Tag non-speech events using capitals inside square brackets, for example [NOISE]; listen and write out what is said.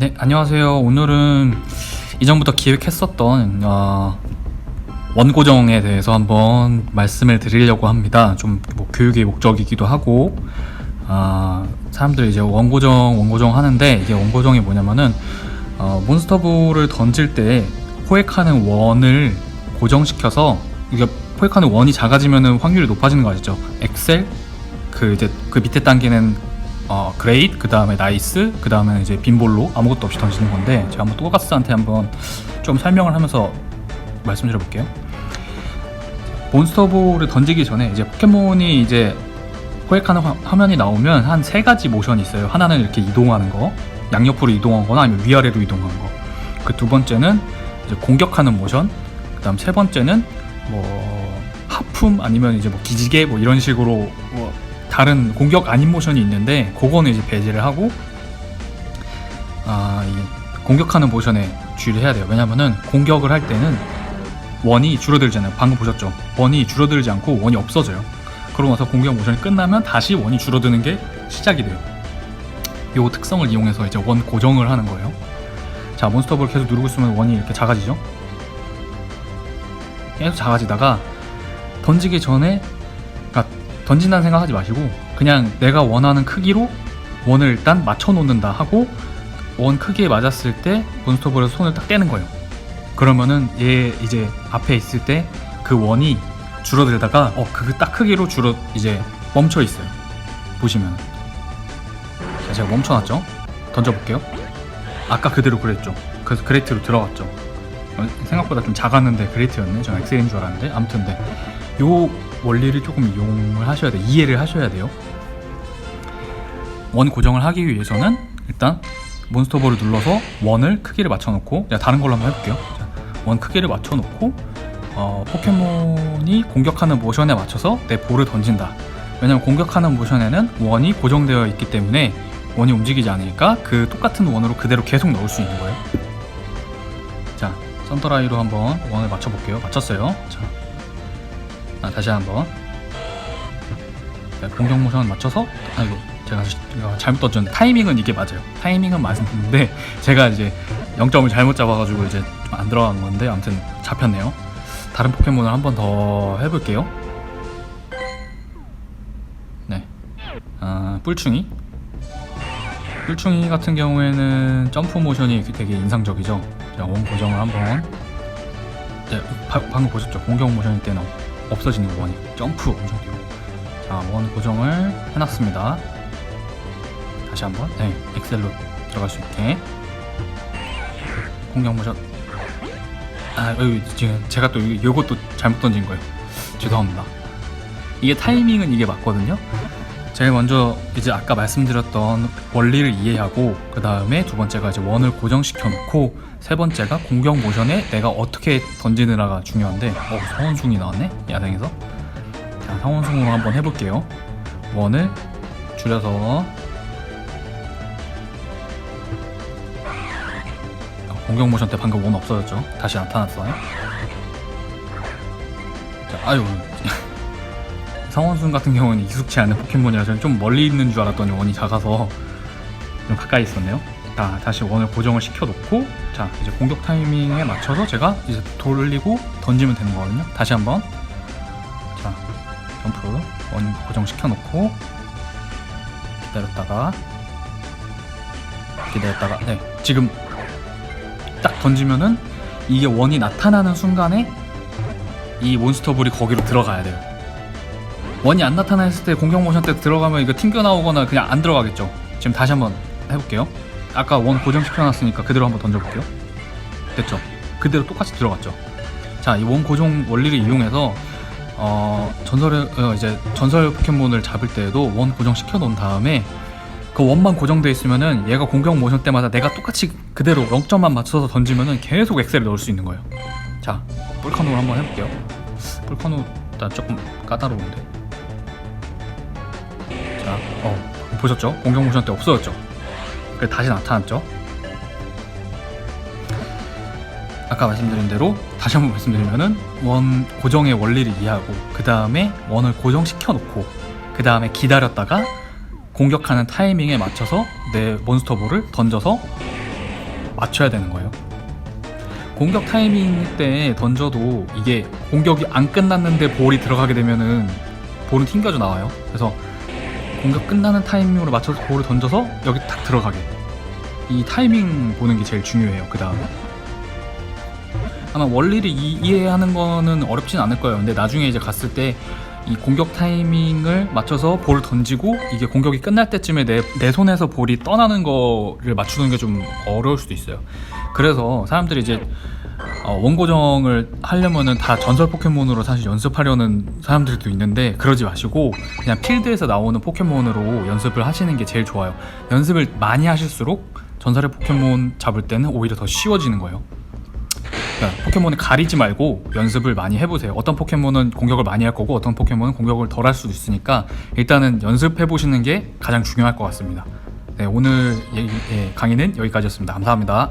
네, 안녕하세요. 오늘은 이전부터 기획했었던 어, 원고정에 대해서 한번 말씀을 드리려고 합니다. 좀 뭐 교육의 목적이기도 하고 아, 사람들이 이제 원고정 원고정 하는데 이게 원고정이 뭐냐면은 어, 몬스터볼을 던질 때 포획하는 원을 고정시켜서 이게 포획하는 원이 작아지면은 확률이 높아지는 거 아시죠? 엑셀 그 이제 그 밑에 단계는 어 그레이트 그 다음에 나이스 그 다음에 이제 빈볼로 아무것도 없이 던지는 건데 제가 한번 또가스한테 한번 좀 설명을 하면서 말씀드려볼게요. 몬스터볼을 던지기 전에 이제 포켓몬이 이제 포획하는 화, 화면이 나오면 한 세 가지 모션이 있어요. 하나는 이렇게 이동하는 거, 양옆으로 이동하거나 아니면 위아래로 이동하는 거. 그 두 번째는 이제 공격하는 모션. 그 다음 세 번째는 뭐 하품 아니면 이제 뭐 기지개 뭐 이런 식으로 뭐 다른 공격 아닌 모션이 있는데 그거는 이제 배제를 하고 아, 이 공격하는 모션에 주의를 해야 돼요. 왜냐면은 공격을 할 때는 원이 줄어들잖아요. 방금 보셨죠? 원이 줄어들지 않고 원이 없어져요. 그러고 나서 공격 모션이 끝나면 다시 원이 줄어드는 게 시작이 돼요. 요 특성을 이용해서 이제 원 고정을 하는 거예요. 자, 몬스터볼 계속 누르고 있으면 원이 이렇게 작아지죠? 계속 작아지다가 던지기 전에 던진다는 생각하지 마시고 그냥 내가 원하는 크기로 원을 일단 맞춰 놓는다 하고 원 크기에 맞았을 때 몬스터볼에서 손을 딱 떼는 거예요. 그러면은 얘 이제 앞에 있을 때 그 원이 줄어들다가 어 그 딱 크기로 줄어 이제 멈춰 있어요. 보시면 자 제가 멈춰놨죠. 던져볼게요. 아까 그대로 그랬죠. 그래서 그레이트로 들어갔죠. 어, 생각보다 좀 작았는데 그레이트였네. 전 엑셀인 줄 알았는데 아무튼 근데 요 원리를 조금 이용을 하셔야 돼요. 이해를 하셔야 돼요. 원 고정을 하기 위해서는 일단 몬스터볼을 눌러서 원을 크기를 맞춰놓고 자, 다른 걸로 한번 해볼게요. 자, 원 크기를 맞춰놓고 어, 포켓몬이 공격하는 모션에 맞춰서 내 볼을 던진다. 왜냐면 공격하는 모션에는 원이 고정되어 있기 때문에 원이 움직이지 않으니까 그 똑같은 원으로 그대로 계속 넣을 수 있는 거예요. 자, 썬더라이로 한번 원을 맞춰볼게요. 맞췄어요. 자, 아, 다시 한번 네, 공격 모션 맞춰서 아이고 제가 잘못 던졌는데 타이밍은 이게 맞아요. 타이밍은 맞는데 [LAUGHS] 제가 이제 0점을 잘못 잡아가지고 이제 좀안 들어간 건데 아무튼 잡혔네요. 다른 포켓몬을 한 번 더 해볼게요. 네, 아, 뿔충이. 뿔충이 같은 경우에는 점프 모션이 되게 인상적이죠. 자, 원 고정을 한번. 네, 바- 방금 보셨죠? 공격 모션일 때는 없어지는 거 원이 점프 엄청 뛰고. 자, 원 고정을 해놨습니다. 다시 한번, 네, 엑셀로 들어갈 수 있게. 공격 모션. 아, 여기 지금 제가 또 이- 요것도 잘못 던진 거예요. 죄송합니다. 이게 타이밍은 이게 맞거든요. 제일 먼저 이제 아까 말씀드렸던 원리를 이해하고 그 다음에 두 번째가 이제 원을 고정시켜 놓고 세 번째가 공격 모션에 내가 어떻게 던지느라가 중요한데 어 성원숭이 나왔네? 야생에서? 자 성원숭으로 한번 해볼게요. 원을 줄여서 어, 공격 모션 때 방금 원 없어졌죠? 다시 나타났어요? 자 아유 성원순 같은 경우는 익숙치 않은 포켓몬이라서 좀 멀리 있는 줄 알았더니 원이 작아서 좀 가까이 있었네요. 자, 다시 원을 고정을 시켜놓고 자 이제 공격 타이밍에 맞춰서 제가 이제 돌리고 던지면 되는 거거든요. 다시 한번 자 점프 원 고정 시켜놓고 기다렸다가 기다렸다가 네 지금 딱 던지면은 이게 원이 나타나는 순간에 이 몬스터볼이 거기로 들어가야 돼요. 원이 안 나타났을 때 공격 모션 때 들어가면 이거 튕겨 나오거나 그냥 안 들어가겠죠. 지금 다시 한번 해볼게요. 아까 원 고정시켜놨으니까 그대로 한번 던져볼게요. 됐죠? 그대로 똑같이 들어갔죠. 자, 이 원 고정 원리를 이용해서 어, 전설의 어, 이제 전설 포켓몬을 잡을 때에도 원 고정 시켜 놓은 다음에 그 원만 고정돼 있으면은 얘가 공격 모션 때마다 내가 똑같이 그대로 0점만 맞춰서 던지면은 계속 엑셀을 넣을 수 있는 거예요. 자, 뿔카노를 한번 해볼게요. 뿔카노 일단 조금 까다로운데. 보셨죠? 공격 모션 때 없어졌죠? 그래 다시 나타났죠? 아까 말씀드린 대로 다시 한번 말씀드리면은 원 고정의 원리를 이해하고 그 다음에 원을 고정시켜 놓고 그 다음에 기다렸다가 공격하는 타이밍에 맞춰서 내 몬스터 볼을 던져서 맞춰야 되는 거예요. 공격 타이밍 때 던져도 이게 공격이 안 끝났는데 볼이 들어가게 되면은 볼은 튕겨져 나와요. 그래서 공격 끝나는 타이밍으로 맞춰서 볼을 던져서 여기 탁 들어가게. 이 타이밍 보는 게 제일 중요해요. 그 다음에 아마 원리를 이, 이해하는 거는 어렵진 않을 거예요. 근데 나중에 이제 갔을 때 이 공격 타이밍을 맞춰서 볼을 던지고 이게 공격이 끝날 때쯤에 내, 내 손에서 볼이 떠나는 거를 맞추는 게 좀 어려울 수도 있어요. 그래서 사람들이 이제 어, 원고정을 하려면은 다 전설 포켓몬으로 사실 연습하려는 사람들도 있는데 그러지 마시고 그냥 필드에서 나오는 포켓몬으로 연습을 하시는 게 제일 좋아요. 연습을 많이 하실수록 전설의 포켓몬 잡을 때는 오히려 더 쉬워지는 거예요. 그러니까 포켓몬을 가리지 말고 연습을 많이 해보세요. 어떤 포켓몬은 공격을 많이 할 거고 어떤 포켓몬은 공격을 덜 할 수도 있으니까 일단은 연습해 보시는 게 가장 중요할 것 같습니다. 네, 오늘 예- 예, 강의는 여기까지였습니다. 감사합니다.